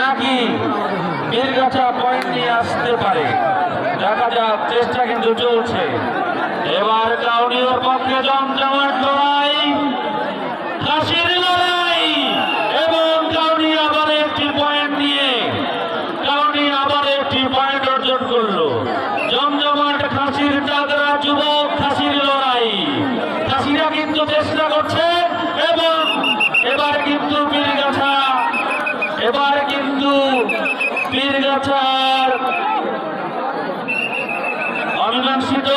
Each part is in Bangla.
নাকি বীরগাছা পয়েন্ট নিয়ে আসতে পারে। দেখা যাক, চেষ্টা কিন্তু চলছে। এবার কাউনিওর পক্ষে জমজমাট লড়াই হাসির লড়াই এবং কাউনি আবার একটি পয়েন্ট নিয়ে কাউনি আবার একটি পয়েন্ট অর্জন করল জমজমাট খাসির চাদরা যুবক খাসির লড়াই খাসিরা কিন্তু চেষ্টা করছে এবং এবার কিন্তু বীরগাছা এবার কিন্তু বীরগাছার অমীমাংসিত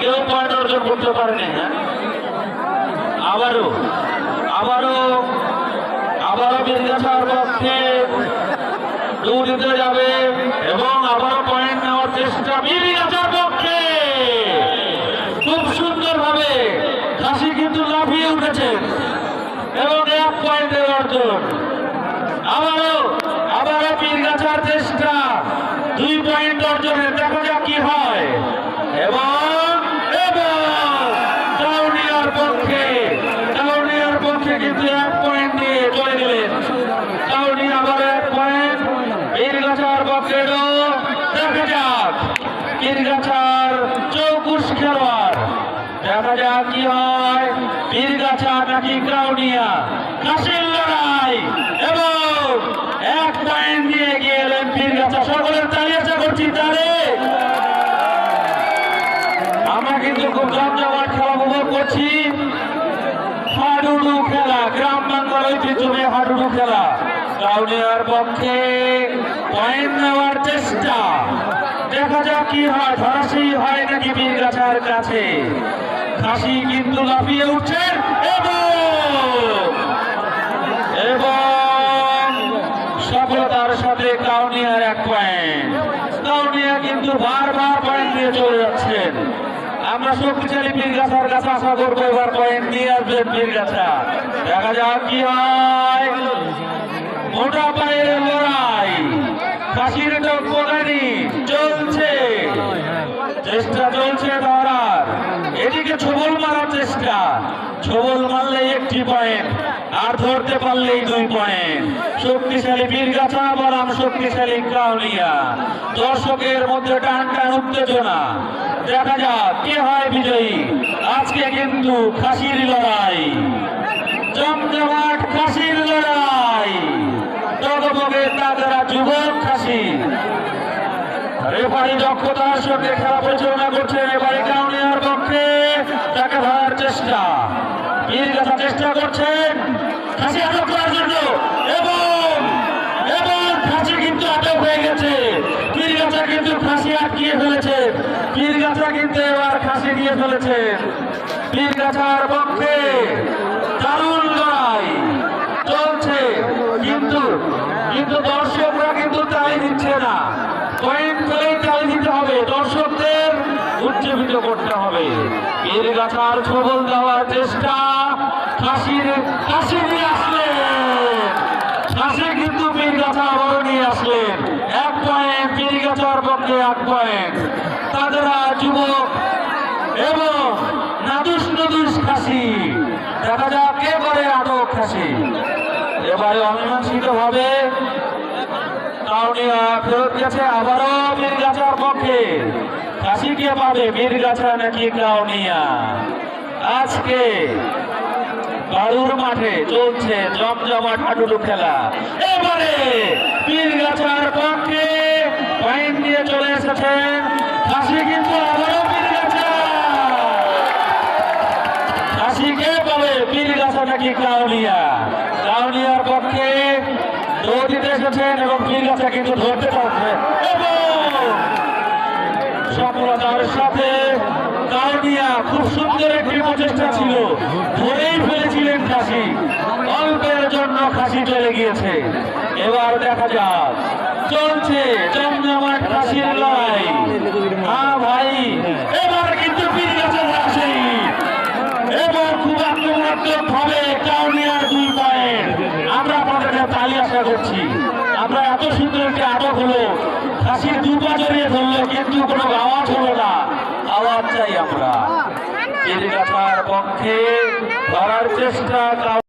কেউ পয়েন্ট অর্জন করতে পারেনি হ্যাঁ? আবারও আবারও আবারও বীরগাছার পক্ষে দৌড় দিতে যাবে এবং আবারও পয়েন্ট নেওয়ার চেষ্টা বীরগাছার পক্ষে। খুব সুন্দরভাবে খাসি কিন্তু লাফিয়ে উঠেছেন এবং এক পয়েন্টের অর্জন। আবারও চেষ্টা। দুই পয়েন্ট অর্জনের দেখা যাক কি হয়? এবং পক্ষে টাউনিয়ার পক্ষে কিন্তু এক পয়েন্ট নিয়ে চলে গেলেন। টাউনি আবার এক পয়েন্ট। বীরগাছার পক্ষে দেখা যাক। বীরগাছার চৌকুশ খেলোয়াড়। দেখা যাক কি হয়। বীরগাছা নাকি কাউনিয়া কাশির লড়াই। এবং এক পয়েন্ট দিয়ে গিয়ে এলেন বীরগাছা করছি তারে আমরা কিন্তু খুব জমজমাট খেলা উপভোগ করছি। হাডুডু খেলা, গ্রাম বাংলার ঐতিহ্যময় হাডুডু খেলা। কাউনিয়ার পক্ষে পয়েন্ট নেওয়ার চেষ্টা। দেখা যাক কি হয়, ধরাশায়ী হয় নাকি বীরগাছার কাছে। খাসি কিন্তু লাফিয়ে উঠছেন এবং এবং সফলতার সাথে কাউনিয়ার এক পয়েন্ট কাউনিয়া কিন্তু বারবার পয়েন্ট দিয়ে চলে যাচ্ছেন। আমরা শক্তিশালী বীরগাছার কাছে আশা করব এবার পয়েন্ট নিয়ে আসবেন বীরগাছা দেখা যাক কি হয়। মোটা পায়ের লড়াই। ফাঁসির টপকানি চলছে। চেষ্টা চলছে ধরার এদিকে ছবল মারার চেষ্টা। ছবল মারলে একটি পয়েন্ট আর ধরতে পারলেই দুই পয়েন্ট। শক্তিশালী বীরগাছা বনাম শক্তিশালী কাউলিয়া দর্শকের মধ্যে টান টান উত্তেজনা। দেখা যাক কে হয় বিজয়ী। আজকে কিন্তু খাসির লড়াই। জমজমাট খাসির লড়াই। টগবগে তাগরা যুবক খাসি রেফারি দক্ষতার সঙ্গে খেলা পরিচালনা করছেন এবারে কাউনিয়ার পক্ষে। তাকে ধরার চেষ্টা। বীরগাছা চেষ্টা করছেন খাসি আটক করার জন্য, এবং এবং খাসি কিন্তু আটক হয়ে গেছে। বীরগাছা কিন্তু খাসি আটকিয়ে ফেলেছে। বীরগাছা কিন্তু এবার খাসি দিয়ে ফেলেছেন বীরগাছার পক্ষে দারুণ লড়াই চলছে, কিন্তু কিন্তু দর্শকরা কিন্তু তাই দিচ্ছে না। পয়েন্ট পেলেই তাই দিতে হবে। দর্শকদের উজ্জীবিত করতে হবে। গাছার ছবল দেওয়ার চেষ্টা। কাশির কাশি নিয়ে আসলেন। কাশি কিন্তু বীর গাছা আবারও নিয়ে আসলেন। এক পয়েন্ট বীর গাছার পক্ষে এক পয়েন্ট তাদেরা যুবক এবং নাদুস নদুস খাসি দেখা যাক কে করে আটক খাসি এবারে অমীমাংসিত হবে। কাউনিয়া ফেরত গেছে আবারও বীরগাছার পক্ষে। কাশি কে পাবে বীরগাছা নাকি কাউনিয়া আজকে বাড়ুর মাঠে চলছে জমজমাট হাডুডু খেলা। এবারে বীরগাছার পক্ষে পয়েন্ট নিয়ে চলে এসেছেন কাশি কিন্তু আবারও বীরগাছা। কাশিকে পাবে বীরগাছা নাকি কাউলিয়া কাউলিয়ার পক্ষে দৌড় দিতে এসেছেন এবং বীরগাছা কিন্তু ধরতে পারছে। এবং সফলতার সাথে কাউনিয়া খুব সুন্দর একটি প্রচেষ্টা ছিল। ধরেই ফেলেছিলেন খাসি। অল্পের জন্য খাসি চলে গিয়েছে। এবার দেখা যাক। চলছে জমজমাট খাসির লড়াই। হ্যাঁ ভাই, এবার কিন্তু বীরগাছা যাচ্ছে এবং খুব আক্রমণাত্মক ভাবে কাউনিয়ার দুই পয়েন্ট আমরা আপনাদের তালি আশা করছি। আমরা এত সুন্দর একটি আটক হলো। খাসির দু পা জড়িয়ে ধরলো, কিন্তু কোনো আওয়াজ হলো না আওয়াজ চাই আমরা এর পক্ষে ধরার চেষ্টা